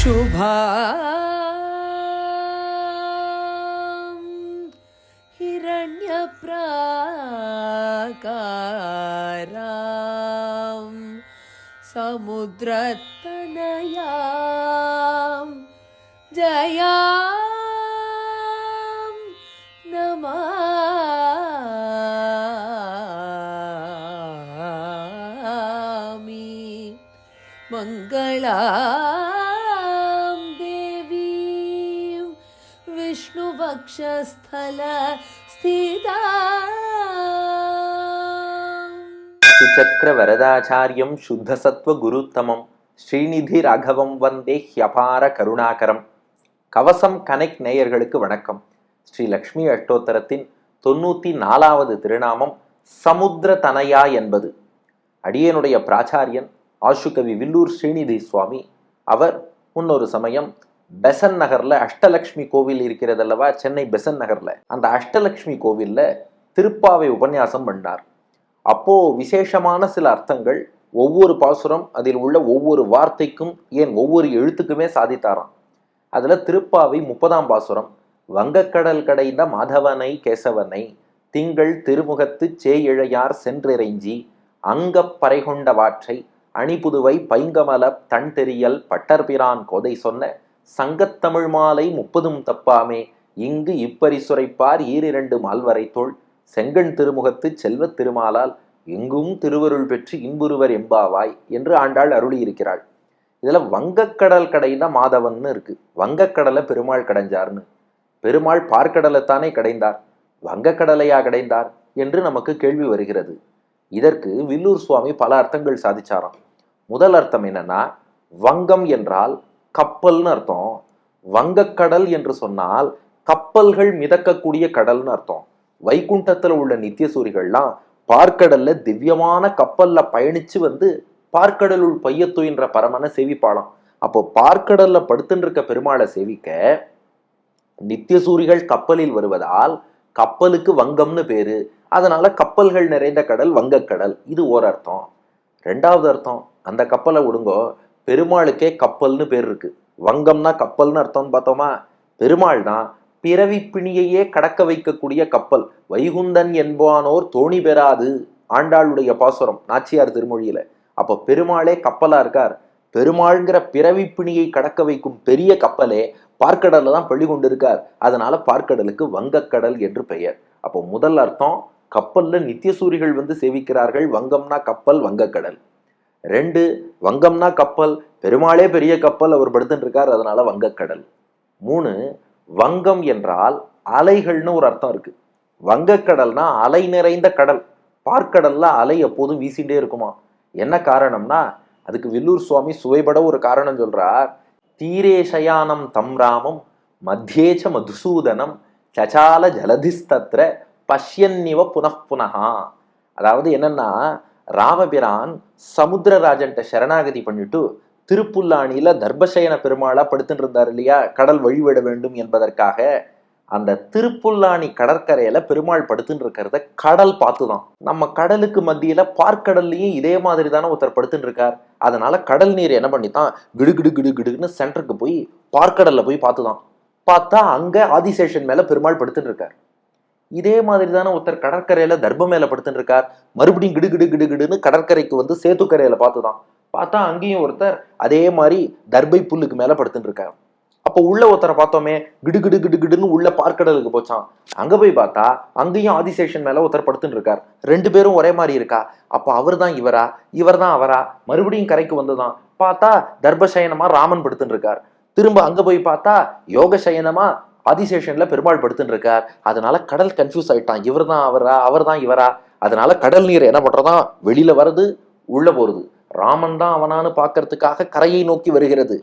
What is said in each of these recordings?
शुभा हिरण्यप्राकारां समुद्रतनयां जया मङ्गलां देवीं विष्णुवक्षस्थल स्थिता சுச்சக்கர வரதாச்சாரியம் சுத்தசத்வ குருத்தமம் ஸ்ரீநிதி ராகவம் வந்தே ஹ்யபார கருணாகரம் கவசம் கனெக்ட் நேயர்களுக்கு வணக்கம் ஸ்ரீ லக்ஷ்மி அஷ்டோத்தரத்தின் தொண்ணூத்தி நாலாவது திருநாமம் சமுத்திர தனயா என்பது அடியனுடைய பிராச்சாரியன் ஆஷுகவி வில்லூர் ஸ்ரீநிதி சுவாமி. அவர் முன்னொரு சமயம் பெசன் நகரில் அஷ்டலக்ஷ்மி கோவில் இருக்கிறதல்லவா? சென்னை பெசன் நகரில். அந்த அஷ்டலக்ஷ்மி கோவிலில் திருப்பாவை உபன்யாசம் பண்ணார். அப்போது விசேஷமான சில அர்த்தங்கள் ஒவ்வொரு பாசுரம் அதில் உள்ள ஒவ்வொரு வார்த்தைக்கும் ஏன் ஒவ்வொரு எழுத்துக்குமே சாதித்தாராம். அதில் திருப்பாவை முப்பதாம் பாசுரம் வங்கக்கடல் கடைந்த மாதவனை கேசவனை திங்கள் திருமுகத்து சேயிழையார் சென்றிறைஞ்சி அங்கப் பறைகொண்ட வாற்றை அணிபுதுவை பைங்கமல தன் தெரியல் பட்டர்பிரான் கொதை சொன்ன சங்கத்தமிழ் மாலை முப்பதும் தப்பாமே இங்கு இப்பரிசுரைப்பார் ஈரிரண்டு மால்வரை தோல் செங்கண் திருமுகத்து செல்வத் திருமாலால் எங்கும் திருவருள் பெற்று இன்புருவர் எம்பாவாய் என்று ஆண்டாள் அருளியிருக்கிறாள். இதில் வங்கக்கடல் கடைந்த மாதவன்னு இருக்கு. வங்கக்கடலை பெருமாள் கடைஞ்சார்னு. பெருமாள் பார்க்கடலைத்தானே கடைந்தார். வங்கக்கடலையா கடைந்தார் என்று நமக்கு கேள்வி வருகிறது. இதற்கு வில்லூர் சுவாமி பல அர்த்தங்கள் சாதிச்சாராம். முதல் அர்த்தம் என்னன்னா வங்கம் என்றால் கப்பல்னு அர்த்தம். வங்கக்கடல் என்று சொன்னால் கப்பல்கள் மிதக்கக்கூடிய கடல்னு அர்த்தம். வைகுண்டத்தில் உள்ள நித்தியசூரிகள்லாம் பார்க்கடல்ல திவ்யமான கப்பல்ல பயணிச்சு வந்து பார்க்கடலுள் பையத்துயின்ற பரமனை சேவிப்பாளாம். அப்போ பார்க்கடல்ல படுத்துட்டு இருக்க பெருமாளை சேவிக்க நித்தியசூரிகள் கப்பலில் வருவதால் கப்பலுக்கு வங்கம்னு பேரு. அதனால கப்பல்கள் நிறைந்த கடல் வங்கக்கடல். இது ஓர் அர்த்தம் ரெண்டாவது அர்த்தம் அந்த கப்பலை விடுங்கோ. பெருமாளுக்கே கப்பல்னு பேர் இருக்கு. வங்கம்னா கப்பல்னு அர்த்தம்னு பார்த்தோமா? பெருமாள் தான் பிறவி பிணியையே கடக்க வைக்கக்கூடிய கப்பல். வைகுந்தன் என்பானோர் தோணி பெறாது. ஆண்டாளுடைய பாசுரம் நாச்சியார் திருமொழியில. அப்போ பெருமாளே கப்பலா இருக்கார். பெருமாள்ங்கிற பிறவி பிணியை கடக்க வைக்கும் பெரிய கப்பலே பார்க்கடல்ல தான் பள்ளி கொண்டிருக்கார். அதனால பார்க்கடலுக்கு வங்கக்கடல் என்று பெயர். அப்போ முதல் அர்த்தம் கப்பல்ல நித்தியசூரிகள் வந்து சேவிக்கிறார்கள். வங்கம்னா கப்பல் வங்கக்கடல். ரெண்டு வங்கம்னா கப்பல். பெருமாளே பெரிய கப்பல் அவர் படுத்துட்டுருக்கார் அதனால வங்கக்கடல். மூணு வங்கம் என்றால் அலைகள்னு ஒரு அர்த்தம் இருக்கு. வங்கக்கடல்னா அலை நிறைந்த கடல். பார்க்கடல்ல அலை எப்போதும் வீசிகிட்டே இருக்குமா? என்ன காரணம்னா அதுக்கு வில்லூர் சுவாமி சுவைபட ஒரு காரணம் சொல்றார். தீரேஷயானம் தம்ராமம் தம் ராமம் மத்தியேச்ச மதுசூதனம் சச்சால ஜலதிஸ்தத்ர பஷ்யன்னிவ புனఃப்புனகா அதாவது என்னன்னா ராமபிரான் சமுத்திரராஜன்ட்ட சரணாகதி பண்ணிட்டு திருப்புல்லாணியில தர்பசயன பெருமாளா படுத்துட்டு இருந்தார் இல்லையா? கடல் வழிவிட வேண்டும் என்பதற்காக அந்த திருப்புல்லாணி கடற்கரையில பெருமாள் படுத்துட்டு இருக்கிறத கடல் பார்த்துதான். நம்ம கடலுக்கு மத்தியில பார்க்கடல்லையும் இதே மாதிரி தானே ஒருத்தர் படுத்துட்டு இருக்கார் அதனால கடல் நீர் என்ன பண்ணித்தான்? கிடு கிடு கிடு கிடுன்னு சென்டருக்கு போய் பார்க்கடல்ல போய் பார்த்துதான். பார்த்தா அங்க ஆதிசேஷன் மேல பெருமாள் படுத்துட்டு இருக்கார் இதே மாதிரி தானே ஒருத்தர் கடற்கரையில தர்ப மேல படுத்துட்டு இருக்கார் மறுபடியும் கிடு கிடு கிடு கிடுன்னு கடற்கரைக்கு வந்து சேத்துக்கரையில பார்த்துதான். பார்த்தா அங்கேயும் ஒருத்தர் அதே மாதிரி தர்பை புல்லுக்கு மேல படுத்துட்டு அப்போ உள்ள ஒருத்தரை பார்த்தோமே கிடு கிடு கிடு கிடுன்னு உள்ள பார்க்கடலுக்கு போச்சான் அங்க போய் பார்த்தா அங்கேயும் ஆதிசேஷன் மேல ஒருத்தர் படுத்துட்டு இருக்கார் ரெண்டு பேரும் ஒரே மாதிரி இருக்கா? அப்போ அவர் தான் இவரா? இவர் தான் அவரா? மறுபடியும் கரைக்கு வந்துதான். பார்த்தா தர்பசயனமா ராமன் படுத்துட்டு இருக்கார் திரும்ப அங்க போய் பார்த்தா யோக சயனமா ஆதிசேஷனில் பெருமாள் படுத்துன்னு இருக்கார் அதனால கடல் கன்ஃபியூஸ் ஆயிட்டான். இவர் தான் அவரா? அவர் தான் இவரா? அதனால கடல் நீர் என்ன பண்றதான் வெளியில வருது உள்ள போறது. ராமன் தான் அவனான்னு பார்க்கறதுக்காக கரையை நோக்கி வருகிறது.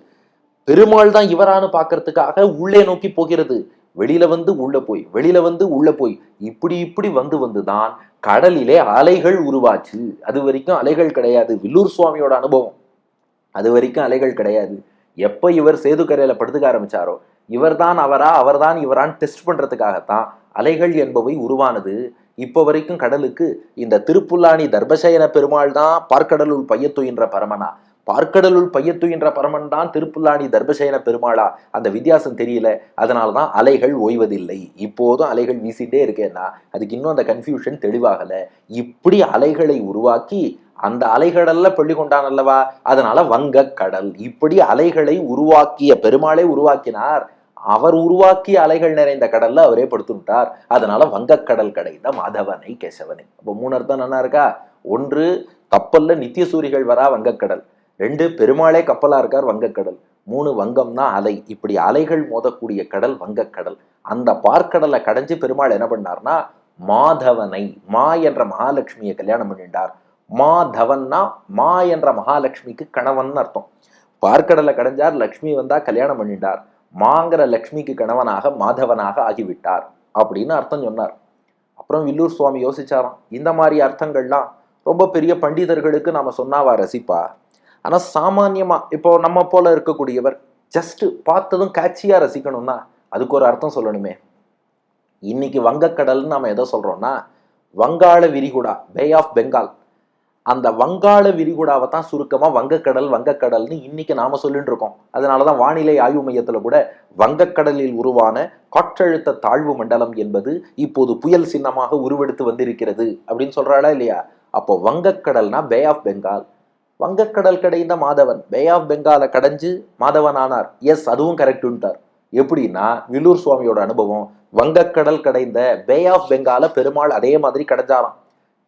பெருமாள் தான் இவரான்னு பார்க்கறதுக்காக உள்ளே நோக்கி போகிறது. வெளியில வந்து உள்ள போய் வெளியில வந்து உள்ள போய். இப்படி இப்படி வந்து வந்துதான் கடலிலே அலைகள் உருவாச்சு. அது வரைக்கும் அலைகள் கிடையாது. வில்லூர் சுவாமியோட அனுபவம். அது வரைக்கும் அலைகள் கிடையாது. எப்ப இவர் சேதுக்கரையில படுத்துக்க ஆரம்பிச்சாரோ இவர்தான் அவரா அவர்தான் இவரான் டெஸ்ட் பண்ணுறதுக்காகத்தான் அலைகள் என்பவை உருவானது. இப்போ வரைக்கும் கடலுக்கு இந்த திருப்புல்லாணி தர்பசயன பெருமாள் தான் பார்க்கடலுள் பையத்துயின்ற பரமனா. பார்க்கடலுள் பையத்துயின்ற பரமன் தான் திருப்புல்லாணி தர்பசயன பெருமாளா? அந்த வித்தியாசம் தெரியல. அதனால தான் அலைகள் ஓய்வதில்லை. இப்போதும் அலைகள் வீசிட்டே இருக்கேன்னா அதுக்கு இன்னும் அந்த கன்ஃபியூஷன் தெளிவாகலை. இப்படி அலைகளை உருவாக்கி அந்த அலைகடல்ல பள்ளி கொண்டான் அல்லவா? அதனால வங்கக் கடல். இப்படி அலைகளை உருவாக்கிய பெருமாளே உருவாக்கினார் அவர் உருவாக்கிய அலைகள் நிறைந்த கடல்ல அவரே படுத்துட்டார். அதனால வங்கக்கடல் கடைந்த மாதவனை கேசவனை. அப்போ மூணு அர்த்தம் என்ன இருக்கா? ஒன்று கப்பல்ல நித்திய சூரிகள் வரா வங்கக்கடல் ரெண்டு பெருமாளே கப்பலா இருக்கார் வங்கக்கடல் மூணு வங்கம்னா அலை. இப்படி அலைகள் மோதக்கூடிய கடல் வங்கக்கடல் அந்த பார்க்கடலை கடைஞ்சு பெருமாள் என்ன பண்ணார்னா மாதவனை மா என்ற மகாலட்சுமியை கல்யாணம் பண்ணிட்டார். மாதவன்னா மா என்ற மகாலட்சுமிக்கு கணவன் அர்த்தம். பார்க்கடலை கடைஞ்சார் லக்ஷ்மி வந்தா கல்யாணம் பண்ணிட்டார். மாங்கிற லக்ஷ்மிக்கு கணவனாக மாதவனாக ஆகிவிட்டார் அப்படின்னு அர்த்தம் சொன்னார். அப்புறம் வில்லூர் சுவாமி யோசிச்சாராம் இந்த மாதிரி அர்த்தங்கள்லாம் ரொம்ப பெரிய பண்டிதர்களுக்கு நம்ம சொன்னாவா ரசிப்பா? ஆனால் சாமானியமாக இப்போ நம்ம போல இருக்கக்கூடியவர் ஜஸ்ட் பார்த்ததும் கேட்சியாக ரசிக்கணும்னா அதுக்கு ஒரு அர்த்தம் சொல்லணுமே. இன்னைக்கு வங்கக்கடல்னு நம்ம எதை சொல்கிறோன்னா வங்காள விரிகுடா பே ஆஃப் பெங்கால் அந்த வங்காள விரிகுடாவை தான் சுருக்கமாக வங்கக்கடல் வங்கக்கடல்னு இன்னைக்கு நாம சொல்லிட்டு இருக்கோம். அதனாலதான் வானிலை ஆய்வு மையத்தில் கூட வங்கக்கடலில் உருவான காற்றழுத்த தாழ்வு மண்டலம் என்பது இப்போது புயல் சின்னமாக உருவெடுத்து வந்திருக்கிறது அப்படின்னு சொல்றாளா இல்லையா? அப்போ வங்கக்கடல்னா பே ஆஃப் பெங்கால். வங்கக்கடல் கடைந்த மாதவன் பே ஆஃப் பெங்காலை கடைஞ்சு மாதவன் ஆனார் எஸ் அதுவும் கரெக்டுன்ட்டார் எப்படின்னா வில்லூர் சுவாமியோட அனுபவம் வங்கக்கடல் கடைந்த பே ஆஃப் பெங்கால பெருமாள் அதே மாதிரி கடைஞ்சாராம்.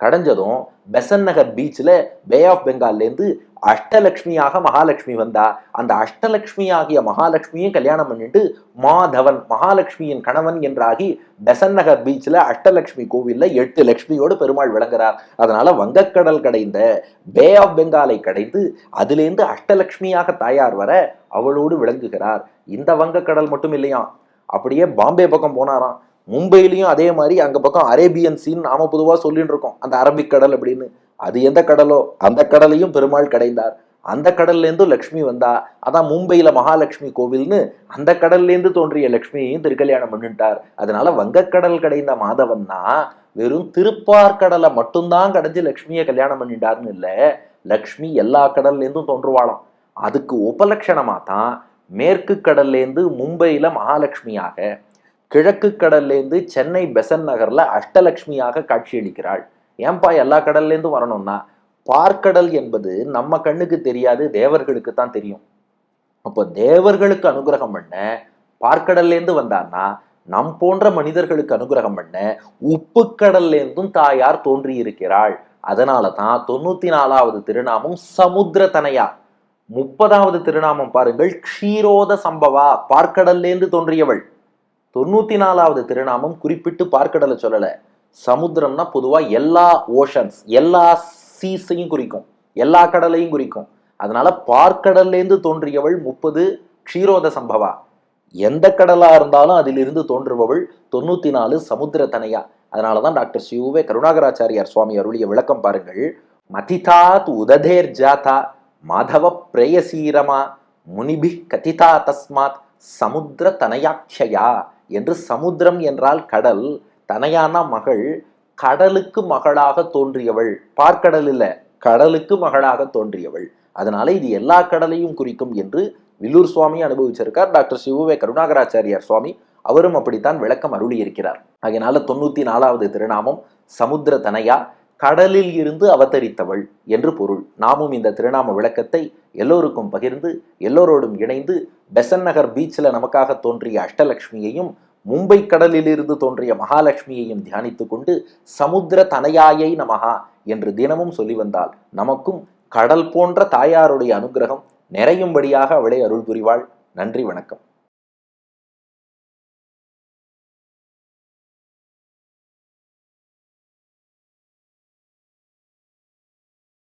கடைஞ்சதும் பெசன் நகர் பீச்சில் பே ஆஃப் பெங்கால்லேருந்து அஷ்டலக்ஷ்மியாக மகாலட்சுமி வந்தா அந்த அஷ்டலக்ஷ்மி ஆகிய மகாலட்சுமியும் கல்யாணம் பண்ணிட்டு மாதவன் மகாலட்சுமியின் கணவன் என்றாகி பெசன் நகர் பீச்சில் அஷ்டலக்ஷ்மி கோவிலில் எட்டு லக்ஷ்மியோடு பெருமாள் விளங்குறார். அதனால வங்கக்கடல் கடைந்த பே ஆஃப் பெங்காலை கடைந்து அதுலேருந்து அஷ்டலக்ஷ்மியாக தாயார் வர அவளோடு விளங்குகிறார். இந்த வங்கக்கடல் மட்டும் இல்லையாம் அப்படியே பாம்பே பக்கம் போனாராம். மும்பையிலையும் அதே மாதிரி அங்க பக்கம் அரேபியன் சீன் நாம பொதுவா சொல்லிட்டு இருக்கோம். அந்த அரபிக் கடல் அப்படின்னு. அது எந்த கடலோ? அந்த கடலையும் பெருமாள் கடைந்தார். அந்த கடல்லேருந்தும் லக்ஷ்மி வந்தா அதான் மும்பையில மகாலட்சுமி கோவில்னு அந்த கடல்லேருந்து தோன்றிய லக்ஷ்மியையும் திருக்கல்யாணம் பண்ணிட்டார். அதனால வங்கக்கடல் கடைந்த மாதவன்னா வெறும் திருப்பார்கடலை மட்டும்தான் கடைஞ்சு லக்ஷ்மியை கல்யாணம் பண்ணிட்டாருன்னு இல்ல லக்ஷ்மி எல்லா கடல்லேருந்தும் தோன்றுவாளாம். அதுக்கு உபலட்சணமா தான் மேற்கு கடல்லேருந்து மும்பையில மகாலட்சுமியாக கிழக்கு கடல்லேருந்து சென்னை பெசன் நகரில் அஷ்டலக்ஷ்மியாக காட்சியளிக்கிறாள். ஏன்பா எல்லா கடல்லேருந்து வரணும்னா? பார்க்கடல் என்பது நம்ம கண்ணுக்கு தெரியாது தேவர்களுக்கு தான் தெரியும். அப்போ தேவர்களுக்கு அனுகிரகம் பண்ண பார்க்கடல்லேருந்து வந்தான்னா நம் போன்ற மனிதர்களுக்கு அனுகிரகம் பண்ண உப்புக்கடல்லேருந்தும் தாயார் தோன்றியிருக்கிறாள். அதனால தான் தொண்ணூத்தி நாலாவது திருநாமம் சமுத்திர தனையா. முப்பதாவது திருநாமம் பாருங்கள் க்ஷீரோத சம்பவா பார்க்கடல்லேருந்து தோன்றியவள். தொண்ணூத்தி நாலாவது திருநாமம் குறிப்பிட்டு பார்க்கடலை சொல்லலை. சமுத்திரம்னா பொதுவாக எல்லா ஓஷன்ஸ் எல்லா சீஸையும் குறிக்கும். எல்லா கடலையும் குறிக்கும். அதனால பார்க்கடல்லேருந்து தோன்றியவள் முப்பது க்ஷீரோத சம்பவா. எந்த கடலா இருந்தாலும் அதிலிருந்து தோன்றுபவள் தொண்ணூத்தி நாலு சமுத்திர தனையா. அதனாலதான் டாக்டர் சிவுவே கருணாகராச்சாரியார் சுவாமி அருளிய விளக்கம் பாருங்கள். மதிதாத் உததேர் ஜாதா மாதவ பிரேயசீரமா முனிபி கதிதா தஸ்மாத் சமுத்திர தனயாட்சயா. என்று சமுத்திரம் என்றால் கடல் தனையானா மகள் கடலுக்கு மகளாக தோன்றியவள். பார்க்கடல் இல்லை கடலுக்கு மகளாக தோன்றியவள். அதனால இது எல்லா கடலையும் குறிக்கும் என்று வில்லூர் சுவாமி அனுபவிச்சிருக்கார். டாக்டர் சிவுவே கருணாகராச்சாரியார் சுவாமி அவரும் அப்படித்தான் விளக்கம் அருளி இருக்கிறார் அதனால தொண்ணூத்தி நாலாவது திருநாமம் சமுத்திர தனையா. கடலில் இருந்து அவதரித்தவள் என்று பொருள். நாமும் இந்த திருநாம விளக்கத்தை எல்லோருக்கும் பகிர்ந்து எல்லோரோடும் இணைந்து பெசன் நகர் பீச்சில் நமக்காக தோன்றிய அஷ்டலக்ஷ்மியையும் மும்பை கடலிலிருந்து தோன்றிய மகாலட்சுமியையும் தியானித்து கொண்டு சமுத்திர தனையாயை நமகா என்று தினமும் சொல்லி வந்தால் நமக்கும் கடல் போன்ற தாயாருடைய அனுகிரகம் நிறையும்படியாக அவளை அருள் புரிவாள். நன்றி வணக்கம்.